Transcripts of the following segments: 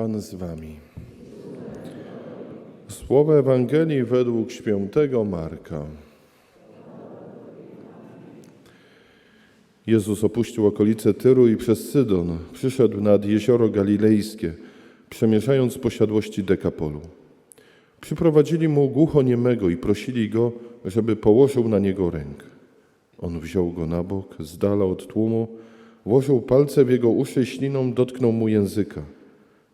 Pan z wami. Słowo Ewangelii według świętego Marka. Jezus opuścił okolice Tyru i przez Sydon przyszedł nad jezioro galilejskie, przemieszając posiadłości Dekapolu. Przyprowadzili mu głuchoniemego i prosili go, żeby położył na niego rękę. On wziął go na bok, z dala od tłumu, włożył palce w jego uszy, śliną dotknął mu języka,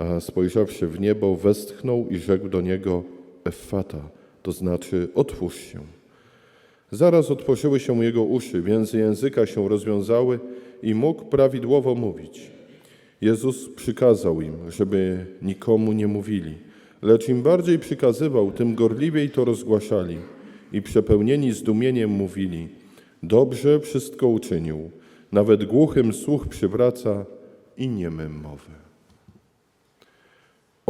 a spojrzawszy w niebo, westchnął i rzekł do niego Effata, to znaczy otwórz się. Zaraz otworzyły się jego uszy, więzy języka się rozwiązały i mógł prawidłowo mówić. Jezus przykazał im, żeby nikomu nie mówili, lecz im bardziej przykazywał, tym gorliwiej to rozgłaszali i przepełnieni zdumieniem mówili: Dobrze wszystko uczynił, nawet głuchym słuch przywraca i niemym mowę.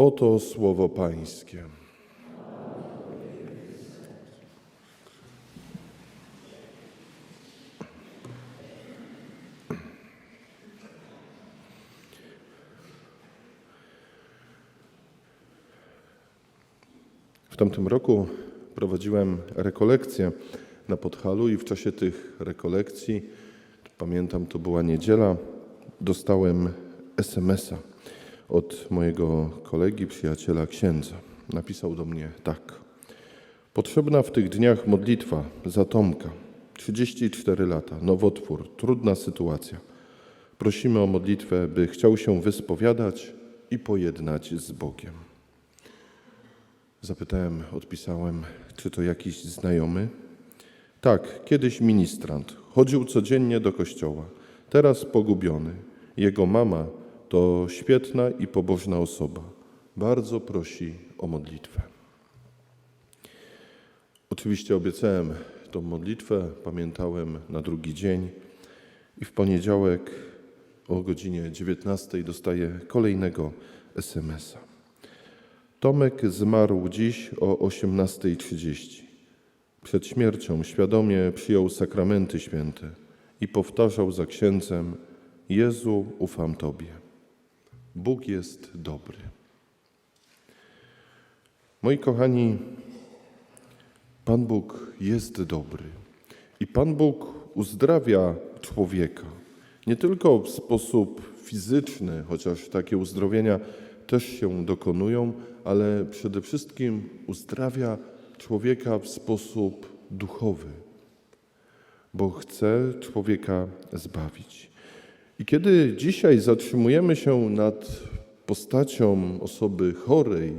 Oto słowo Pańskie. W tamtym roku prowadziłem rekolekcje na Podhalu i w czasie tych rekolekcji, pamiętam to była niedziela, dostałem SMS-a od mojego kolegi, przyjaciela księdza. Napisał do mnie tak. Potrzebna w tych dniach modlitwa za Tomka. 34 lata, nowotwór, trudna sytuacja. Prosimy o modlitwę, by chciał się wyspowiadać i pojednać z Bogiem. Zapytałem, odpisałem, czy to jakiś znajomy? Tak, kiedyś ministrant. Chodził codziennie do kościoła. Teraz pogubiony. Jego mama to świetna i pobożna osoba. Bardzo prosi o modlitwę. Oczywiście obiecałem tą modlitwę, pamiętałem na drugi dzień i w poniedziałek o godzinie 19 dostaję kolejnego SMS-a. Tomek zmarł dziś o 18.30. Przed śmiercią świadomie przyjął sakramenty święte i powtarzał za księdzem: Jezu, ufam Tobie. Bóg jest dobry. Moi kochani, Pan Bóg jest dobry i Pan Bóg uzdrawia człowieka. Nie tylko w sposób fizyczny, chociaż takie uzdrowienia też się dokonują, ale przede wszystkim uzdrawia człowieka w sposób duchowy, bo chce człowieka zbawić. I kiedy dzisiaj zatrzymujemy się nad postacią osoby chorej,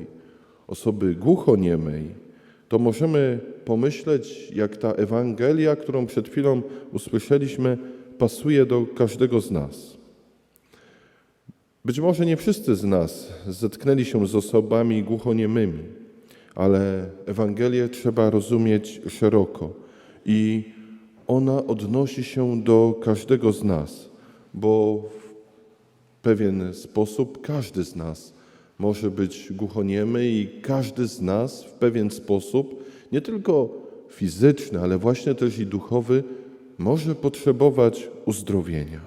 osoby głuchoniemej, to możemy pomyśleć, jak ta Ewangelia, którą przed chwilą usłyszeliśmy, pasuje do każdego z nas. Być może nie wszyscy z nas zetknęli się z osobami głuchoniemymi, ale Ewangelię trzeba rozumieć szeroko i ona odnosi się do każdego z nas, bo w pewien sposób każdy z nas może być głuchoniemy i każdy z nas w pewien sposób, nie tylko fizyczny, ale właśnie też i duchowy, może potrzebować uzdrowienia.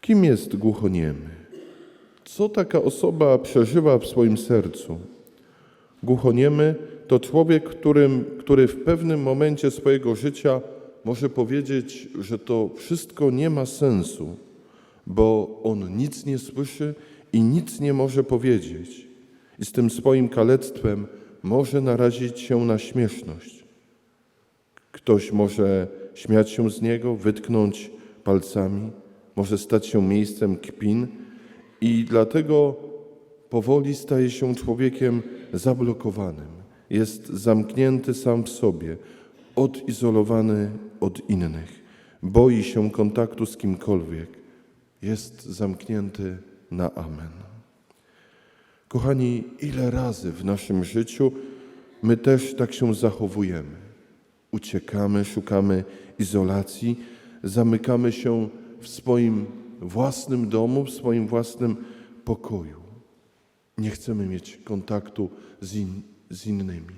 Kim jest głuchoniemy? Co taka osoba przeżywa w swoim sercu? Głuchoniemy to człowiek, którym, który w pewnym momencie swojego życia może powiedzieć, że to wszystko nie ma sensu, bo on nic nie słyszy i nic nie może powiedzieć. I z tym swoim kalectwem może narazić się na śmieszność. Ktoś może śmiać się z niego, wytknąć palcami, może stać się miejscem kpin i dlatego powoli staje się człowiekiem zablokowanym. Jest zamknięty sam w sobie, odizolowany od innych. Boi się kontaktu z kimkolwiek. Jest zamknięty na amen. Kochani, ile razy w naszym życiu my też tak się zachowujemy? Uciekamy, szukamy izolacji, zamykamy się w swoim własnym domu, w swoim własnym pokoju. Nie chcemy mieć kontaktu z, in, z innymi,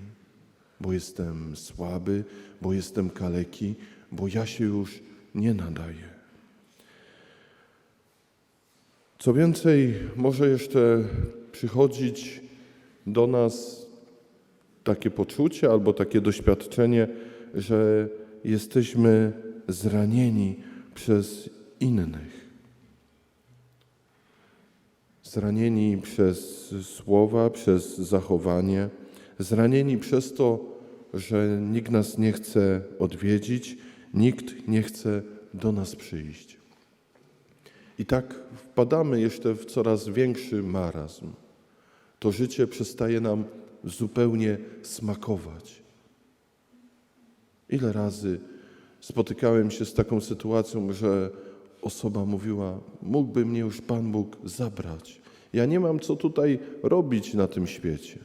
bo jestem słaby, bo jestem kaleki, bo ja się już nie nadaję. Co więcej, może jeszcze przychodzić do nas takie poczucie albo takie doświadczenie, że jesteśmy zranieni przez innych. Zranieni przez słowa, przez zachowanie, zranieni przez to, że nikt nas nie chce odwiedzić, nikt nie chce do nas przyjść. I tak wpadamy jeszcze w coraz większy marazm. To życie przestaje nam zupełnie smakować. Ile razy spotykałem się z taką sytuacją, że osoba mówiła: Mógłby mnie już Pan Bóg zabrać. Ja nie mam co tutaj robić na tym świecie.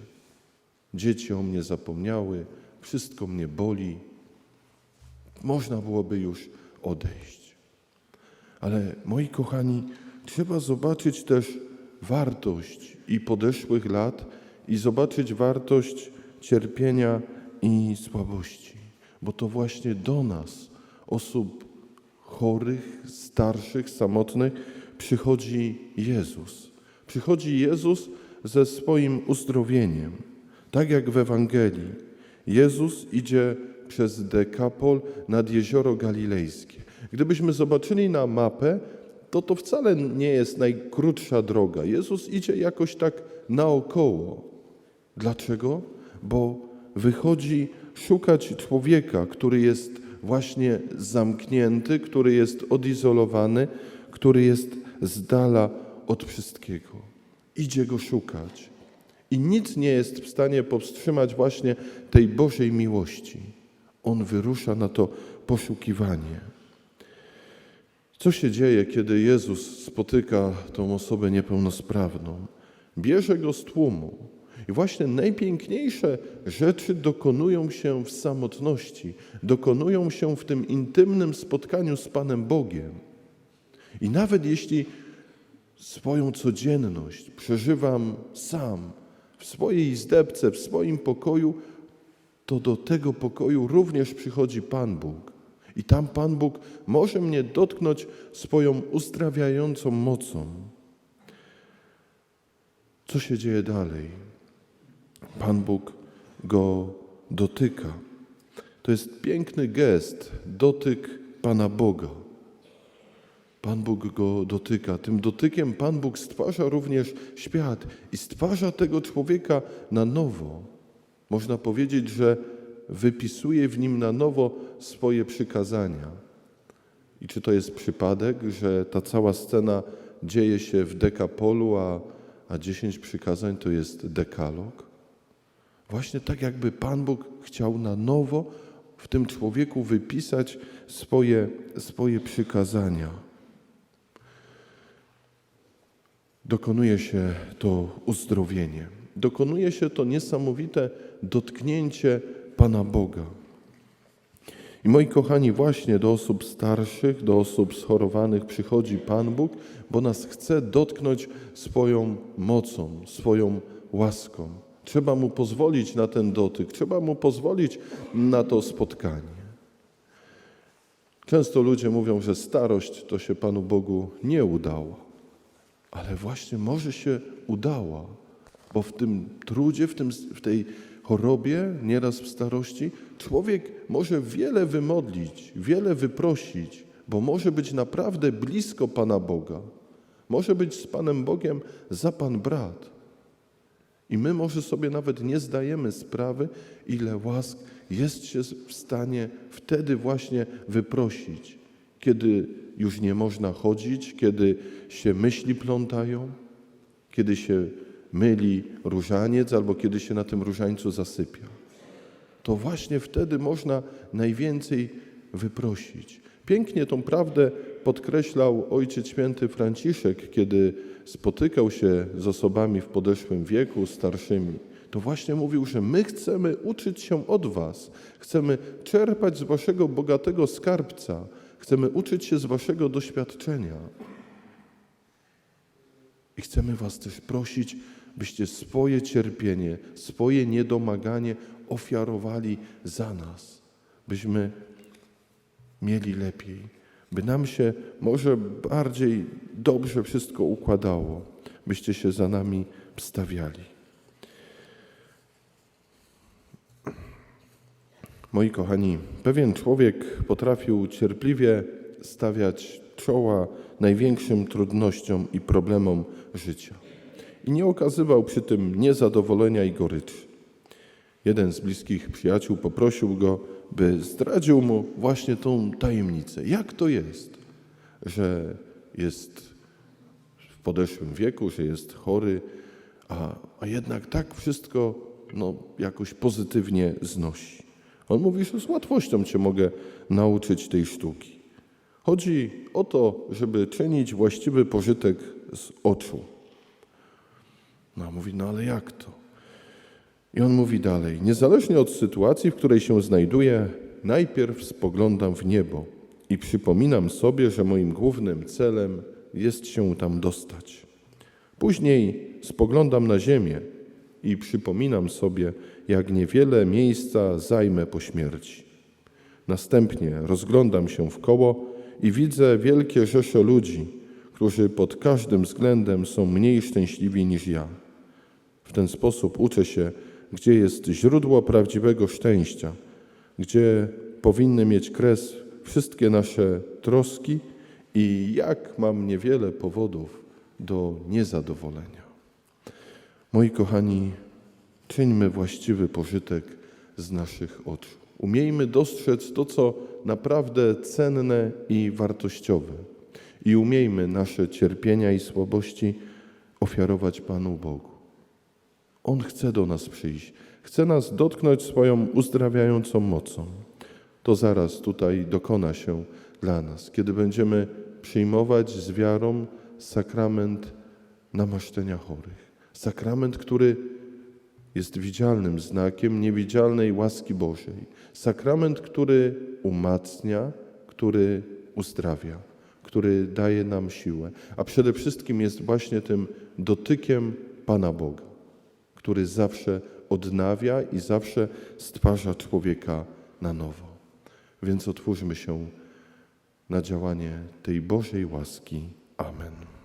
Dzieci o mnie zapomniały, wszystko mnie boli. Można byłoby już odejść. Ale moi kochani, trzeba zobaczyć też wartość i podeszłych lat i zobaczyć wartość cierpienia i słabości, bo to właśnie do nas, osób chorych, starszych, samotnych, przychodzi Jezus. Przychodzi Jezus ze swoim uzdrowieniem. Tak jak w Ewangelii. Jezus idzie przez Dekapol nad jezioro galilejskie. Gdybyśmy zobaczyli na mapę, to to wcale nie jest najkrótsza droga. Jezus idzie jakoś tak naokoło. Dlaczego? Bo wychodzi szukać człowieka, który jest właśnie zamknięty, który jest odizolowany, który jest z dala od wszystkiego. Idzie go szukać. I nic nie jest w stanie powstrzymać właśnie tej Bożej miłości. On wyrusza na to poszukiwanie. Co się dzieje, kiedy Jezus spotyka tą osobę niepełnosprawną? Bierze go z tłumu. I właśnie najpiękniejsze rzeczy dokonują się w samotności, dokonują się w tym intymnym spotkaniu z Panem Bogiem. I nawet jeśli swoją codzienność przeżywam sam, w swojej izdebce, w swoim pokoju, to do tego pokoju również przychodzi Pan Bóg. I tam Pan Bóg może mnie dotknąć swoją uzdrawiającą mocą. Co się dzieje dalej? Pan Bóg go dotyka. To jest piękny gest, dotyk Pana Boga. Pan Bóg go dotyka. Tym dotykiem Pan Bóg stwarza również świat i stwarza tego człowieka na nowo. Można powiedzieć, że wypisuje w nim na nowo swoje przykazania. I czy to jest przypadek, że ta cała scena dzieje się w dekapolu, a, a dziesięć przykazań to jest dekalog? Właśnie tak, jakby Pan Bóg chciał na nowo w tym człowieku wypisać swoje, swoje przykazania. Dokonuje się to uzdrowienie. Dokonuje się to niesamowite dotknięcie Pana Boga. I moi kochani, właśnie do osób starszych, do osób schorowanych przychodzi Pan Bóg, bo nas chce dotknąć swoją mocą, swoją łaską. Trzeba mu pozwolić na ten dotyk, trzeba mu pozwolić na to spotkanie. Często ludzie mówią, że starość to się Panu Bogu nie udała, ale właśnie może się udała, bo w tym trudzie, w, tym, w tej chorobie, nieraz w starości, człowiek może wiele wymodlić, wiele wyprosić, bo może być naprawdę blisko Pana Boga. Może być z Panem Bogiem za Pan brat. I my może sobie nawet nie zdajemy sprawy, ile łask jest się w stanie wtedy właśnie wyprosić, kiedy już nie można chodzić, kiedy się myśli plątają, kiedy się myli różaniec albo kiedy się na tym różańcu zasypia. To właśnie wtedy można najwięcej wyprosić. Pięknie tą prawdę podkreślał Ojciec Święty Franciszek, kiedy spotykał się z osobami w podeszłym wieku, starszymi. To właśnie mówił, że my chcemy uczyć się od Was, chcemy czerpać z Waszego bogatego skarbca, chcemy uczyć się z Waszego doświadczenia. I chcemy Was też prosić, byście swoje cierpienie, swoje niedomaganie ofiarowali za nas, byśmy mieli lepiej, by nam się może bardziej dobrze wszystko układało, byście się za nami wstawiali. Moi kochani, pewien człowiek potrafił cierpliwie stawiać czoła największym trudnościom i problemom życia i nie okazywał przy tym niezadowolenia i goryczy. Jeden z bliskich przyjaciół poprosił go, by zdradził mu właśnie tą tajemnicę. Jak to jest, że jest w podeszłym wieku, że jest chory, a, a jednak tak wszystko no, jakoś pozytywnie znosi. On mówi, że z łatwością cię mogę nauczyć tej sztuki. Chodzi o to, żeby czynić właściwy pożytek z oczu. No a mówi, no ale jak to? I on mówi dalej, niezależnie od sytuacji, w której się znajduję, najpierw spoglądam w niebo i przypominam sobie, że moim głównym celem jest się tam dostać. Później spoglądam na ziemię i przypominam sobie, jak niewiele miejsca zajmę po śmierci. Następnie rozglądam się w koło i widzę wielkie rzesze ludzi, którzy pod każdym względem są mniej szczęśliwi niż ja. W ten sposób uczę się, gdzie jest źródło prawdziwego szczęścia, gdzie powinny mieć kres wszystkie nasze troski i jak mam niewiele powodów do niezadowolenia. Moi kochani, czyńmy właściwy pożytek z naszych oczu. Umiejmy dostrzec to, co naprawdę cenne i wartościowe. I umiejmy nasze cierpienia i słabości ofiarować Panu Bogu. On chce do nas przyjść, chce nas dotknąć swoją uzdrawiającą mocą. To zaraz tutaj dokona się dla nas, kiedy będziemy przyjmować z wiarą sakrament namaszczenia chorych. Sakrament, który jest widzialnym znakiem niewidzialnej łaski Bożej. Sakrament, który umacnia, który uzdrawia, który daje nam siłę, a przede wszystkim jest właśnie tym dotykiem Pana Boga, który zawsze odnawia i zawsze stwarza człowieka na nowo. Więc otwórzmy się na działanie tej Bożej łaski. Amen.